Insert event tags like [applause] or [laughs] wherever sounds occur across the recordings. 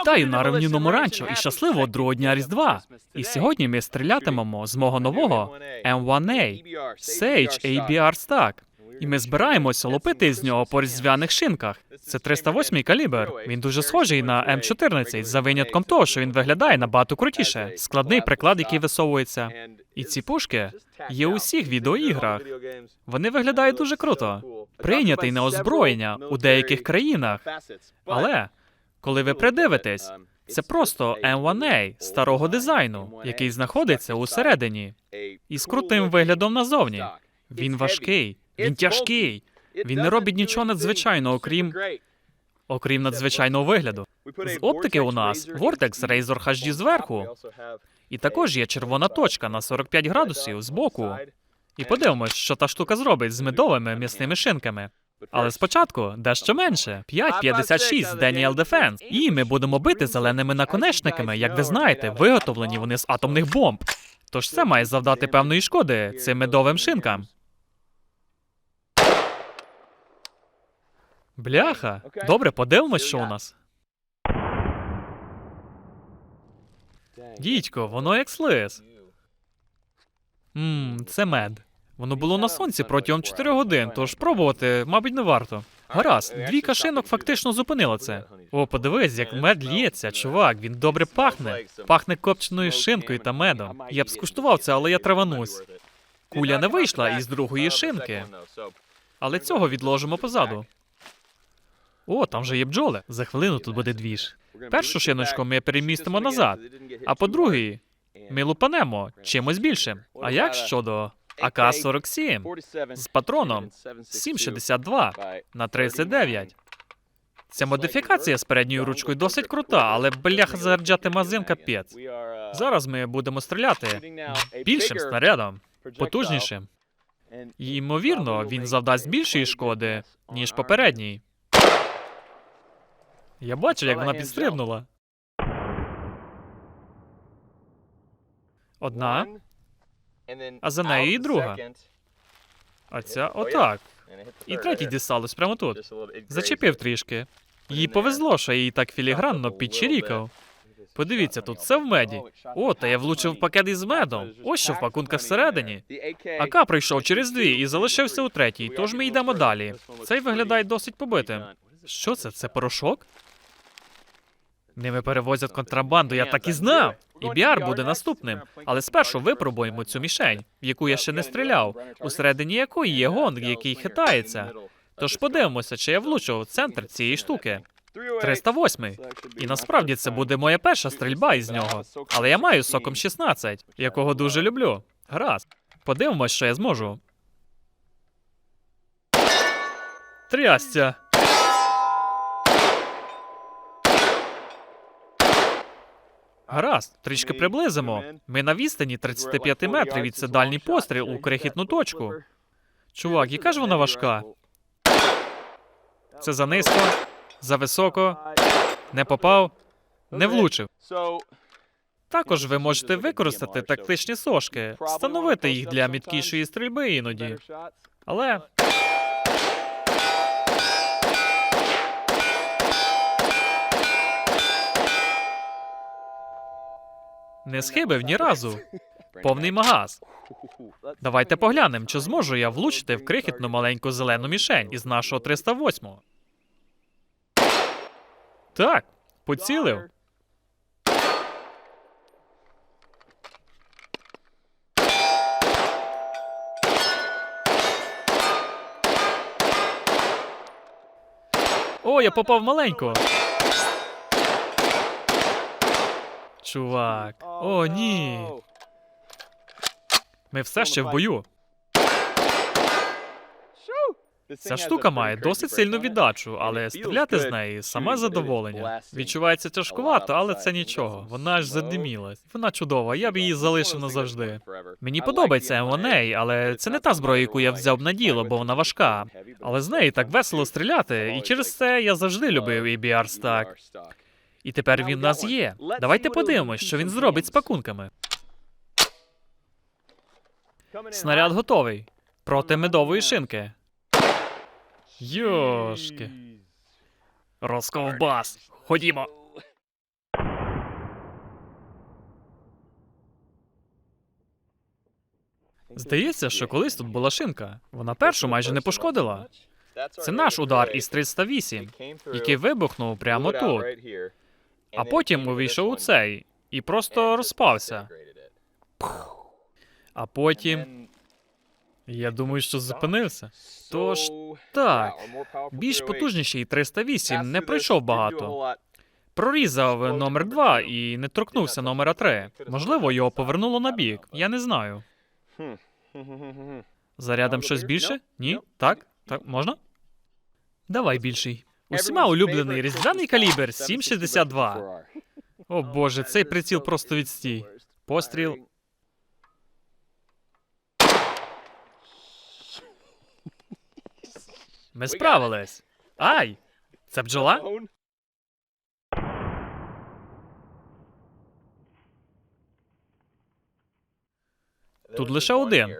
Вітаю на ревнівному ранчо і щасливого другого дня Різдва. І сьогодні ми стрілятимемо з мого нового M1A Sage ABR Stack. І ми збираємося лупити з нього по різдвяних шинках. Це 308 калібр. Він дуже схожий на М14, за винятком того, що він виглядає набагато крутіше. Складний приклад, який висовується. І ці пушки є у всіх відеоіграх. Вони виглядають дуже круто. Прийнятий на озброєння у деяких країнах. Але коли ви придивитесь, це просто M1A старого дизайну, який знаходиться усередині, і з крутим виглядом назовні. Він важкий, він тяжкий, він не робить нічого надзвичайного, окрім окрім надзвичайного вигляду. З оптики у нас Vortex Razor HD зверху, і також є червона точка на 45 градусів збоку. І подивимось, що та штука зробить з медовими м'ясними шинками. Але спочатку дещо менше 5,56 з Daniel Defense. І ми будемо бити зеленими наконечниками, як ви знаєте, виготовлені вони з атомних бомб. Тож це має завдати певної шкоди цим медовим шинкам. Бляха. Добре, подивимось, що у нас. Дідько, воно як слиз. Ммм, це мед. Воно було на сонці протягом 4 годин, тож пробувати, мабуть, не варто. Гаразд, дві кашинок фактично зупинила це. О, подивись, як мед лється, чувак, він добре пахне. Пахне копченою шинкою та медом. Я б скуштував це, але я траванусь. Куля не вийшла із другої шинки, але цього відложимо позаду. О, там же є бджоли. За хвилину тут буде двіж. Першу шиночку ми перемістимо назад, а по другій ми лупанемо чимось більшим. А як щодо АК-47 з патроном 7,62 на 39? Ця модифікація з передньою ручкою досить крута, але бляха заряджати мазин капець. Зараз ми будемо стріляти більшим снарядом, потужнішим. І, ймовірно, він завдасть більшої шкоди, ніж попередній. Я бачу, як вона підстрибнула. Одна, а за нею і друга. а ця отак. І третій дісталось прямо тут. Зачепив трішки. Їй повезло, що я її так філігранно підчирікав. Подивіться, тут все в меді. О, та я влучив пакет із медом. Ось що в пакунках всередині. АК пройшов через дві і залишився у третій, тож ми йдемо далі. Цей виглядає досить побитим. Що це? Це порошок? Ними перевозять контрабанду, я так і знав. І біар буде наступним. Але спершу випробуємо цю мішень, в яку я ще не стріляв, усередині якої є гонг, який хитається. Тож подивимося, чи я влучу в центр цієї штуки. 308. І насправді це буде моя перша стрільба із нього. Але я маю соком 16, якого дуже люблю. Гаразд. Подивимось, що я зможу. Трястя. Гаразд, трішки приблизимо. Ми на відстані 35 метрів і це постріл у крихітну точку. Чувак, яка ж вона важка? Це занизько, зависоко, не попав, не влучив. Також ви можете використати тактичні сошки, встановити їх для міткішої стрільби іноді. Але не схибив ні разу. Повний магаз. Давайте поглянемо, чи зможу я влучити в крихітну маленьку зелену мішень із нашого 308-го. Так, поцілив. О, я попав маленько. Чувак. О, ні. Ми все ще в бою. Ця штука має досить сильну віддачу, але стріляти з неї саме задоволення. Відчувається тяжкувато, але це нічого. Вона аж задимілась. Вона чудова, я б її залишив назавжди. Мені подобається M1A, але це не та зброя, яку я взяв б на діло, бо вона важка. Але з неї так весело стріляти, і через це я завжди любив EBR Stack. І тепер він у нас є. Давайте подивимось, що він зробить з пакунками. Снаряд готовий. Проти медової шинки. Йошки. Розковбас. Ходімо. Здається, що колись тут була шинка. Вона першу майже не пошкодила. Це наш удар із 308, який вибухнув прямо тут а потім увійшов у цей і просто розпався. А потім я думаю, що зупинився. Тож так, більш потужніший 308 не пройшов багато. Прорізав номер 2 і не торкнувся номера 3. Можливо, його повернуло на бік. Я не знаю. Зарядом щось більше? Ні? Так? Так, можна? Давай більший. Усіма улюблений різдвяний калібр 7,62. О боже, цей приціл просто відстій. Постріл. [laughs] Ми справились. Ай! Це бджола? Тут лише один.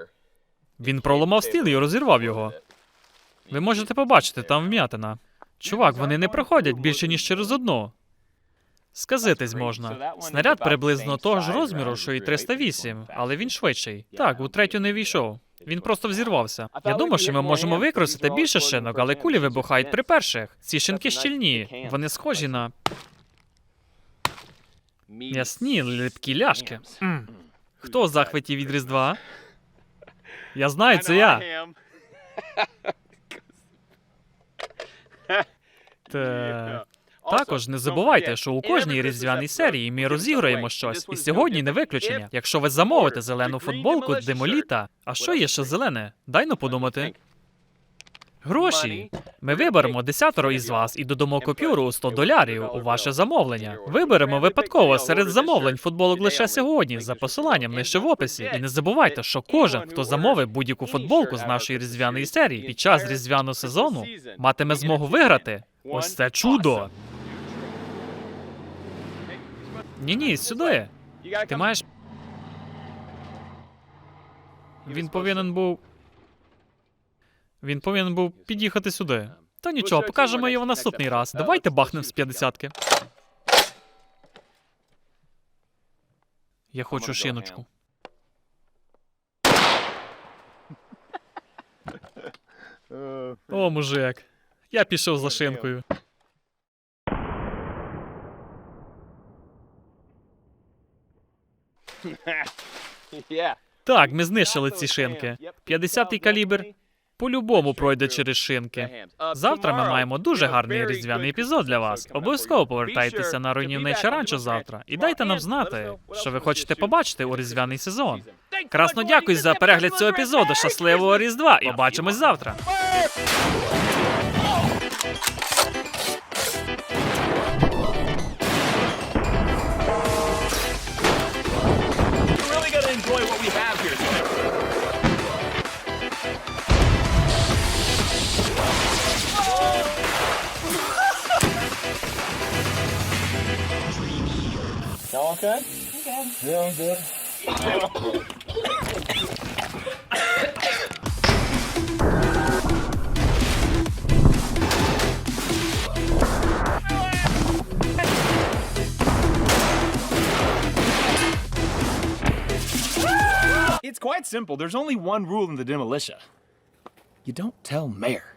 Він проламав стіл і розірвав його. Ви можете побачити, там вм'ятина. Чувак, вони не проходять більше, ніж через одну. Сказитись можна. Снаряд приблизно того ж розміру, що і 308, але він швидший. Так, у третю не війшов. Він просто взірвався. Я думав, що ми можемо використати більше шинок, але кулі вибухають при перших. Ці шинки щільні. Вони схожі на м'ясні липкі ляшки. М. Хто в захваті від Різдва? Я знаю, це я. Та... Також не забувайте, що у кожній різдвяній серії ми розіграємо щось, і сьогодні не виключення. Якщо ви замовите зелену футболку демоліта, а що є ще зелене? Дай ну подумати. Гроші. Ми виберемо десятеро із вас і додамо купюру у 100 долярів у ваше замовлення. Виберемо випадково серед замовлень футболок лише сьогодні за посиланням нижче в описі. І не забувайте, що кожен, хто замовив будь-яку футболку з нашої різдвяної серії під час різдвяного сезону, матиме змогу виграти. Ось це чудо. Ні, ні, сюди. Ти маєш. Він повинен був. Він повинен був під'їхати сюди. Та нічого, покажемо його наступний раз. Давайте бахнем з 50-ки. Я хочу шиночку. О, мужик. Я пішов за шинкою. [laughs] Так, ми знищили ці шинки. 50-й калібр по-любому пройде через шинки. Завтра ми маємо дуже гарний різдвяний епізод для вас. Обов'язково повертайтеся на руйнівниче ранчо завтра і дайте нам знати, що ви хочете побачити у різдвяний сезон. Красно дякую за перегляд цього епізоду. Щасливого [laughs] Різдва! І побачимось завтра. Y'all okay? Yeah, I'm good. It's quite simple. There's only one rule in the demolition. You don't tell mayor.